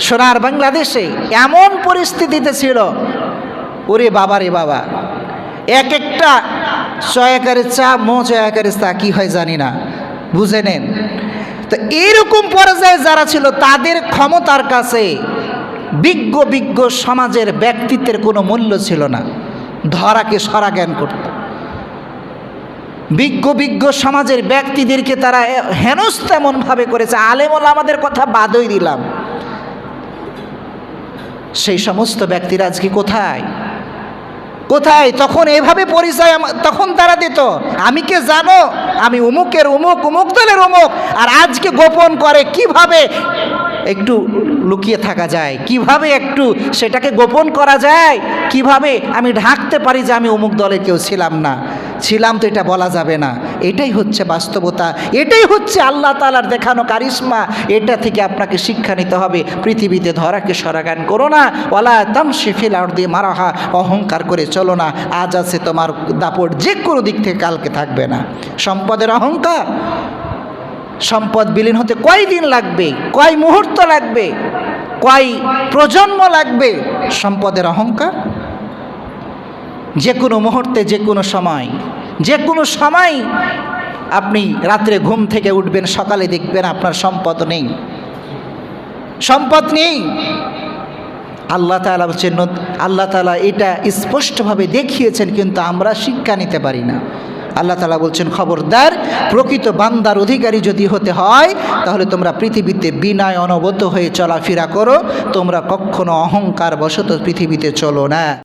সোনার বাংলাদেশে এমন পরিস্থিতিতে ছিল। ওরে বাবা রে বাবা। এক একটা চয়াকারের চা মো চয়াকারের চা কী হয় জানি না। বুঝে নেন। তো এইরকম পর্যায়ে যারা ছিল, তাদের ক্ষমতার কাছে বিজ্ঞ বিজ্ঞ সমাজের ব্যক্তিত্বের কোনো মূল্য ছিল না। ধরাকে সরা জ্ঞান করত। বিজ্ঞ বিজ্ঞ সমাজের ব্যক্তিদেরকে তারা হেনস তেমনভাবে করেছে, আলেমল আমাদের কথা বাদই দিলাম। সেই সমস্ত ব্যক্তিরা আজকে কোথায়? কোথায়? তখন এভাবে পরিচয় তখন তারা দিত, আমি কে জানো? আমি উমুকের উমুক উমুক দলের উমুক। আর আজকে গোপন করে কীভাবে একটু লুকিয়ে থাকা যায়। কীভাবে একটু সেটাকে গোপন করা যায়? কীভাবে আমি ঢাকতে পারি যে আমি অমুক দলে কেউ ছিলাম না? ছিলাম তো এটা বলা যাবে না। এটাই হচ্ছে বাস্তবতা। এটাই হচ্ছে আল্লাহ তালার দেখানো কারিশ্মা। এটা থেকে আপনাকে শিক্ষা নিতে হবে। পৃথিবীতে ধরাকে সরাগান করো না। ওলা তাম শিফিল আর দিয়ে মারাহা। অহংকার করে চলো না। আজ আছে তোমার দাপট। যে কোনো দিক থেকে কালকে থাকবে না। সম্পদের অহংকার। সম্পদ বিলীন হতে কয় দিন লাগবে? কয় মুহূর্ত লাগবে? কয় প্রজন্ম লাগবে? সম্পদের অহংকার? যে কোনো মুহূর্তে যে কোনো সময় যে কোনো সময় আপনি রাত্রে ঘুম থেকে উঠবেন, সকালে দেখবেন আপনার সম্পদ নেই। সম্পদ নেই। আল্লাহ তালা বলছেন, আল্লাহ তালা এটা স্পষ্টভাবে দেখিয়েছেন, কিন্তু আমরা শিক্ষা নিতে পারি না। আল্লাহ তালা বলছেন, খবরদার, প্রকৃত বান্দার অধিকারী যদি হতে হয়, তাহলে তোমরা পৃথিবীতে বিনায় অনবত হয়ে চলাফেরা করো। তোমরা কখনো অহংকার বশত পৃথিবীতে চলো না।